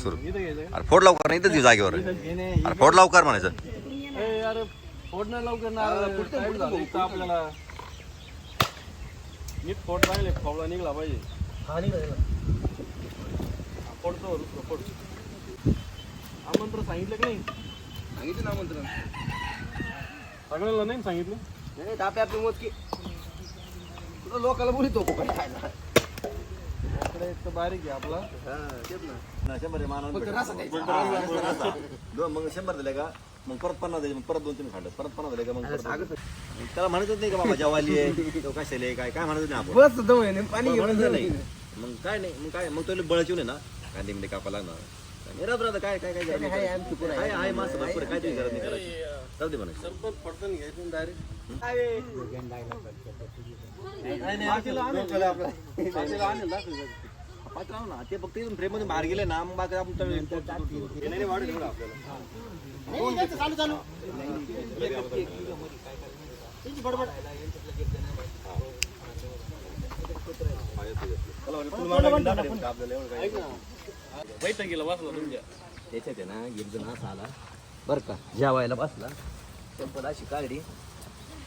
सुरू. अरे फोड लवकर नाही येऊ जागेवर. अरे फोड लवकर म्हणायचं. का? ए, अरे फोडणं लवकर ना आपल्याला. नीट फोड निघला पाहिजे. हा, फोडतो फोड आमंत्रण सांगितलं की नाही? सांगितलं ना आमंत्रण. सगळ्याला नाही सांगितलं? नाही आपली मोजकी. तुला लोकाला बोलितो कोकणी खायला? इकडे एक तर बारीक आहे आपला. हा ना. शंभर. दोन मग शंभर दिले का? मग परत पन्नास द्यायचे मग परत दोन तीन खांड परत पन्नास दिले का? मग परत सांगत दोन. त्याला म्हणतच नाही का बाबा जेवाली आहे तो कशाला आहे, काय काय म्हणत नाही आपण. बस दम आहे पाणी घेऊन म्हणत. नाही. मग काय नाही मग काय मग तुला बळच येऊन आहे ना. कांदे मिंदे कापा लागणार. नाही राहत राहत काय काय काय हाय, हाय, आमची पोरं आहे. हाय हाय मास भरपूर आहे, काय तुम्ही करत नाही करायची. जाऊ दे म्हणायचं डायरेक्ट पाच राहू ना ते फक्त इथून फ्रेममध्ये बाहेर गेले ना मग बाकी आपण चालू वाढेल बसला तुमच्या त्याच्यात आहे ना एक जण असा आला. बरं का जेवायला बसला. संपत अशी काढली.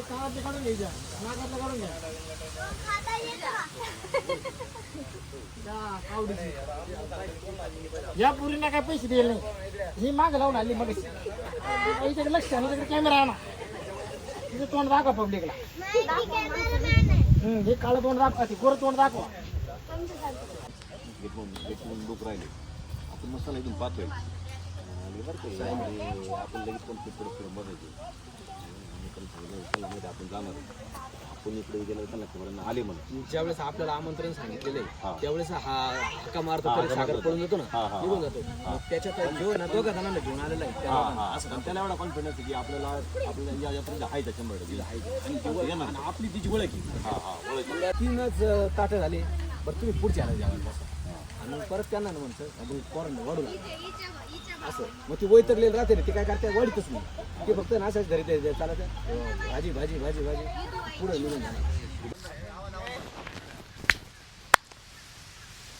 काढून काढून घ्या या पुरीना काय पैसे दिले नाही. ही माग लावून आली मग इकडे लक्ष आणि तिकडे कॅमेरा आणा. तिचं तोंड दाखवा पब्लिकला हे काळं तोंड दाखवा ते गोरं तोंड दाखवा. बुक राहिले आपण मसाला इथून पाहतोय आपण लगेच पण पुढे फिरून आहे, आपण जाणार. आपण इकडे गेलो त्यांना खबर नाही, आले म्हणून. ज्यावेळेस आपल्याला आमंत्रण सांगितलेलं हा. आहे त्यावेळेस हा हक्का मारतो हा, तरी हक्का सागर मारतो. पळून जातो हा, ना निघून. जातो. मग त्याच्यात जो ना दोघा जणांना घेऊन आलेला आहे. त्या हा, लोकांना. आणि त्याला एवढा कॉन्फिडन्स की आपल्याला आपल्याला या यापर्यंत आहे त्या शंभर टक्के आहे. आणि आपली तिची ओळख आहे. हा हा ओळख तीनच ताटं झाले. बरं तुम्ही पुढच्या आला जेवायला बसा आणि मग परत त्यांना ना म्हणतं आपण पोरांना वाढू लागलो. असं मग ती वैतरलेलं राहते रे ते काय करते वाढीतच नाही ते फक्त नाशाच घरी ते चालत भाजी भाजी भाजी भाजी पुढे निघून जाणार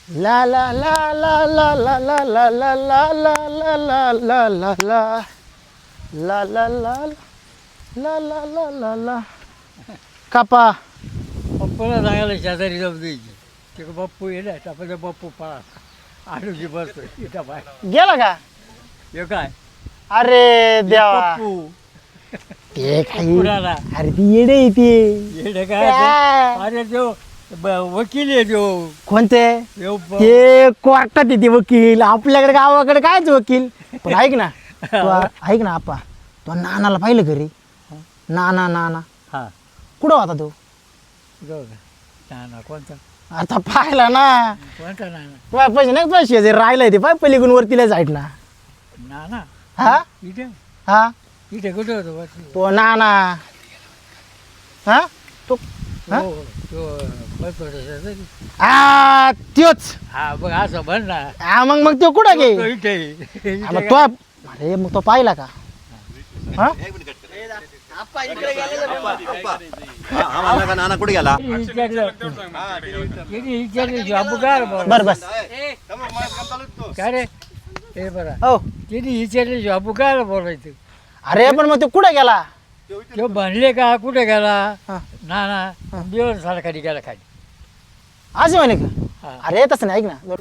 La la la la la la la la la la la la la la la la La la la la la la la la कापा पप्पूला सांगायला शेजारी जाऊन द्यायची ते बाप्पू येणार टापाचा बाप्पू पळा आडूची बसतो इथं बाय गेला का हे काय? अरे देवा. पप्पू. ते काही अरे ती येडे आहे ती. येडे काय काय? अरे ब- वकील आहे तो कोणते? ते कोर्टात येते वकील. आपल्याकडे गावाकडे कायच वकील? पण ऐक ना. तू ऐक ना आपा. तो नानाला पाहिलं घरी नाना नाना. हा. कुठं होता तो? जाऊ दे. ना ना कोणता? आता पाहिला ना. कोणता ना ना तुला पैसे नाही पैसे जे राहिलाय ते? पाय पलीकडून वरतीला जाईट ना. ना ना. हा? इथे. हा? इथे कुठं होतो? तो नाना हा? तो हा? हो तो बसतो शेजारी. आ त्योच हा बघ असं म्हण ना. हा मग मग तो कुठं गे तो इथे. हा, मग तो अरे मग तो पाहिला का? हा? हा हा म्हणला का नाना कुठे गेला विचारलं तिने विचारलं बापू काय बोल. बर बस. काय रे? हे बरं. हो. तिने विचारले बापू काय बोलायचं अरे पण मग तो कुठं गेला? तो म्हणले का? कुठे गेला? हा. ना ना. बिवर झाला खाली गेला खाली. असं म्हणे का. अरे तसं नाही ऐक ना.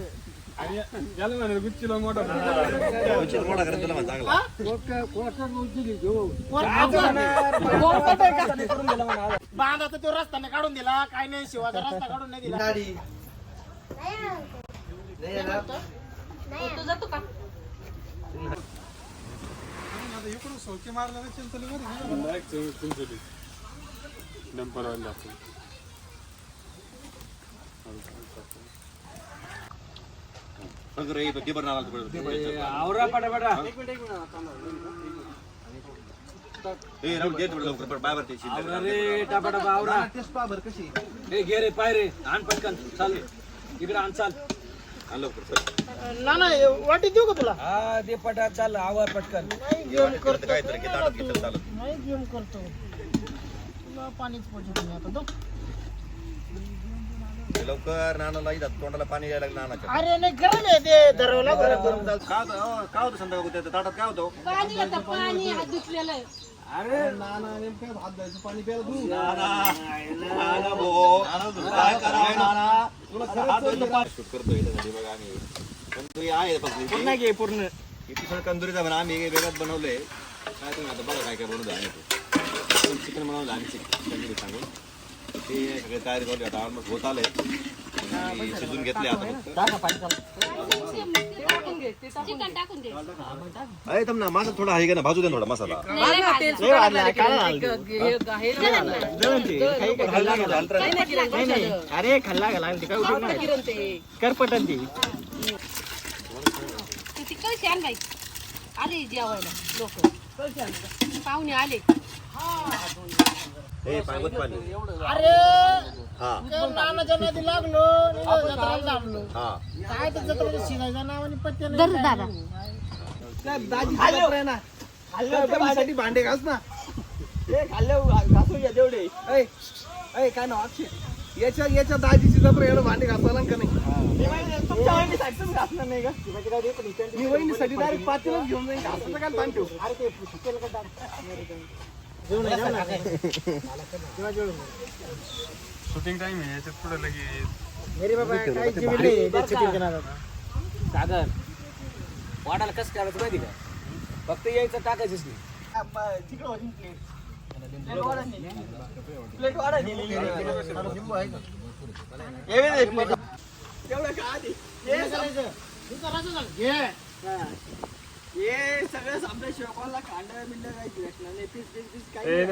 बांधाचा तो रस्ता नाही काढून दिला काय नाही शिवाचा रस्ता काढून नाही दिला आता इकडून सोकी मारला तर चिंचोली. बरं मला एक आपण नावाला ते बरं. आवरा पटापटा. लवकर बरं बाय बरं ते हे घे रे पाय रे. आण पटकन चाल इकडे आण चाल. ना ना वाटी देऊ का तुला? हा दे पटा चाल आवर पटकन. नाही गेम करतो. काहीतरी की ताटात घेतलं चालत. नाही गेम करतो. तुला पाणीच पाहिजे तुम्ही आता दो. लवकर नानाला इथं तोंडाला पाणी यायला लागलं नानाच्या. अरे नाही गरम आहे ते धरवला काय होतं अहो, काय होतं संध्याकाळ त्या ताटात काय होतं? पाणी आता पाणी हात धुतलेलं आहे. अरे शूट करतोय त्यासाठी बघा आम्ही. पण तो आहे फक्त पूर्ण घे पूर्ण. कंदुरीचा पण आम्ही वेगळाच बनवलंय. काय तुम्ही आता बघा काय काय बनवलं आम्ही चिकन बनवलं आम्ही चिकन सांगून. ते सगळे तयारी झाली आता ऑलमोस्ट होत आले शिजून घेतले आता फक्त. चिकन टाकून दे. अरे थांब ना माझा थोडा आहे का ना? भाजू दे ना थोडा मसाला. अरे खाल्ला काय नाही? करपटन ती. कळशी आले जेवायला लोक. पाहुणे आले. हे पाणी बघ पाणी. अरे हा. त्या नानाच्या नदी लागलो निघालो, जत्राला थांबलो हा. काय तर जत्रेला शिजायच्या नावाने पत्ते धर दादा. भांडी भांडे घास ना. ए खाल्ले घासू घ्या तेवढे. ऐ ऐ काय ना अक्षय? याच्या याच्या दाजीची जबर एवढं भांडे घासायला का नाही? तुमच्या वहिनीसाठी घासणार नाही का? मी वहिनीसाठी डायरेक्ट पातेलच घेऊन जाईन. घासायचं काय ताण ठेवू? शूटिंग टाइम आहे याच्यात पुढे लगेच मेरे बाबा काय जीवन नाही त्या चिकनच्या नादात. सागर वाटायला कसं करायचं माहिती का फक्त यायचं टाकायचंच नाही तिकडं होती प्लेट वाढायची तेवढं का आधी हे करायचं. हे करायचं झालं. घे. हे सगळं आपल्या शेवकाला कांदा बिंडा काही भेटणार नाही. पीस पीस पीस काही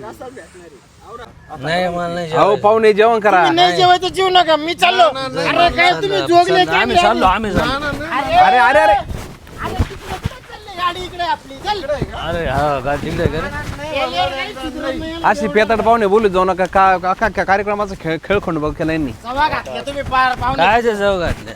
रस्साच भेटणार आहे. आवरा. नाही मला नाही अहो पाहुणे जेवण करा. तुम्ही नाही. जेवायचं जेवू नका. मी चाललो. अरे काय तुम्ही जोगले आम्ही चाललो आम्ही चाललो. अरे अरे अरे अरे तिकडे कुठे चालली गाडी इकडे आपली. चल. अरे हा तिकडे का रे? नाही. अशी पेताड पाहुणे बोलू जाऊ नका. का का- का- कार्यक्रमाचा खेळ खेळ खंड बघ केला यांनी सवा घातल्या तुम्ही पार पाहुणे. काय ते जाऊ घातले